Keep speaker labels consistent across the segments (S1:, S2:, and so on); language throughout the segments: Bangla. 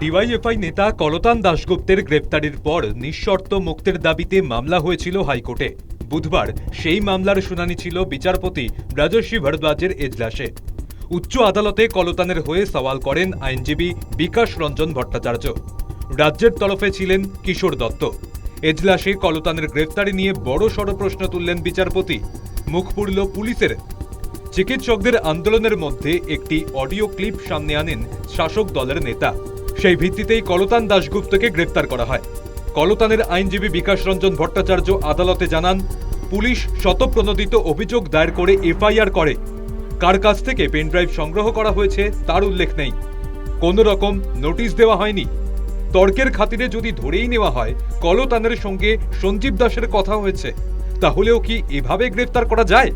S1: ডিওয়াইএফআই নেতা কলতান দাশগুপ্তের গ্রেপ্তারির পর নিঃশর্ত মুক্তির দাবিতে মামলা হয়েছিল হাইকোর্টে। বুধবার সেই মামলার শুনানি ছিল বিচারপতি রাজস্বী ভরদ্বাজের এজলাসে। উচ্চ আদালতে কলতানের হয়ে সওয়াল করেন আইনজীবী বিকাশ রঞ্জন ভট্টাচার্য। রাজ্যের তরফে ছিলেন কিশোর দত্ত। এজলাসে কলতানের গ্রেফতারি নিয়ে বড় সড় প্রশ্ন তুললেন বিচারপতি। মুখ পুড়ল পুলিশের চিকিৎসকদের আন্দোলনের মধ্যে একটি অডিও ক্লিপ সামনে আনেন শাসক দলের নেতা। সেই ভিত্তিতেই কলতান দাশগুপ্তকে গ্রেপ্তার করা হয়। কলতানের আইনজীবী বিকাশ রঞ্জন ভট্টাচার্য আদালতে জানান, পুলিশ শতপ্রণোদিত অভিযোগ দায়ের করে এফআইআর করে। কার কাছ থেকে পেনড্রাইভ সংগ্রহ করা হয়েছে তার উল্লেখ নেই। কোনো রকম নোটিশ দেওয়া হয়নি। তর্কের খাতিরে যদি ধরেই নেওয়া হয়, কলতানের সঙ্গে সঞ্জীব দাসের কথা হয়েছে। তাহলেও কি এভাবে গ্রেফতার করা যায়?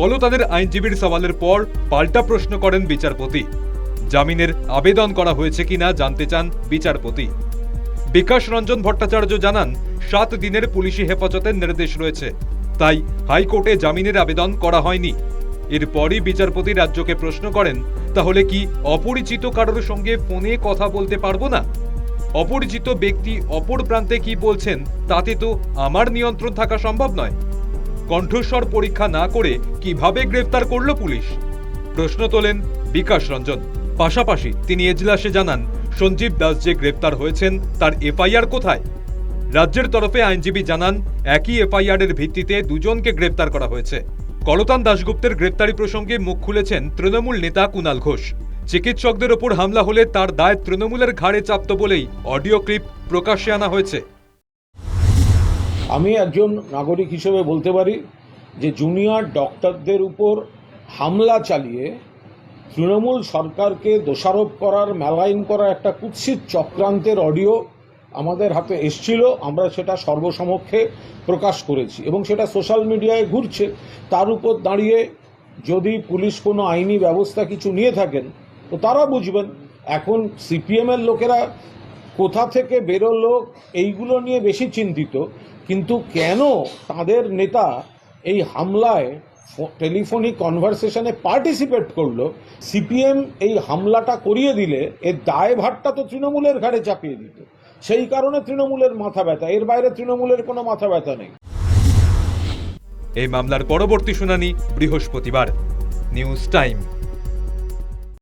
S1: কলতানের আইনজীবীর সওয়ালের পর পাল্টা প্রশ্ন করেন বিচারপতি। জামিনের আবেদন করা হয়েছে কিনা জানতে চান বিচারপতি। বিকাশ রঞ্জন ভট্টাচার্য জানান, সাত দিনের পুলিশি হেফাজতের নির্দেশ রয়েছে। তাই হাইকোর্টে জামিনের আবেদন করা হয়নি। এরপরই বিচারপতি রাজ্যকে প্রশ্ন করেন, তাহলে কি অপরিচিত কারোর সঙ্গে ফোনে কথা বলতে পারব না? অপরিচিত ব্যক্তি অপর প্রান্তে কি বলছেন, তাতে তো আমার নিয়ন্ত্রণ থাকা সম্ভব নয়। কণ্ঠস্বর পরীক্ষা না করে কীভাবে গ্রেফতার করল পুলিশ? প্রশ্ন তোলেন বিকাশ রঞ্জন। পাশাপাশি তিনি এজলাসে জানান, সঞ্জীব দাস যে গ্রেফতার হয়েছেন তার এফআইআর কোথায়? রাজ্যের তরফে আইনজীবী জানান, একই এফআইআর এর ভিত্তিতে দুজনকে গ্রেফতার করা হয়েছে। করতান দাশগুপ্তের গ্রেফতারি প্রসঙ্গে মুখ খুলেছেন তৃণমূল নেতা কুনাল ঘোষ। চিকিৎসকদের ওপর হামলা হলে তার দায় তৃণমূলের ঘাড়ে চাপত বলেই অডিও ক্লিপ প্রকাশ্যে আনা হয়েছে।
S2: আমি একজন নাগরিক হিসেবে বলতে পারি যে জুনিয়র ডক্টরদের উপর হামলা চালিয়ে তৃণমূল সরকারকে দোষারোপ করার মেলাইন করা একটা কুৎসিত চক্রান্তের অডিও আমাদের হাতে এসছিল। আমরা সেটা সর্বসমক্ষে প্রকাশ করেছি এবং সেটা সোশ্যাল মিডিয়ায় ঘুরছে। তার উপর দাঁড়িয়ে যদি পুলিশ কোনো আইনি ব্যবস্থা কিছু নিয়ে থাকেন, তো তারা বুঝবেন এখন সিপিএমের লোকেরা কোথা থেকে বেরোলো, এইগুলো নিয়ে বেশি চিন্তিত। কিন্তু কেন তাদের নেতা এই হামলায় টেলিফোনিক কনভারসেশনে পার্টিসিপেট করল? সিপিএম এই হামলাটা করিয়ে দিলে এর দায়ভারটা তো তৃণমূলের ঘাড়ে চাপিয়ে দিত। সেই কারণে তৃণমূলের মাথা ব্যথা। এর বাইরে তৃণমূলের কোনো মাথা ব্যথা নেই।
S1: এই মামলার পরবর্তী শুনানি বৃহস্পতিবার। News time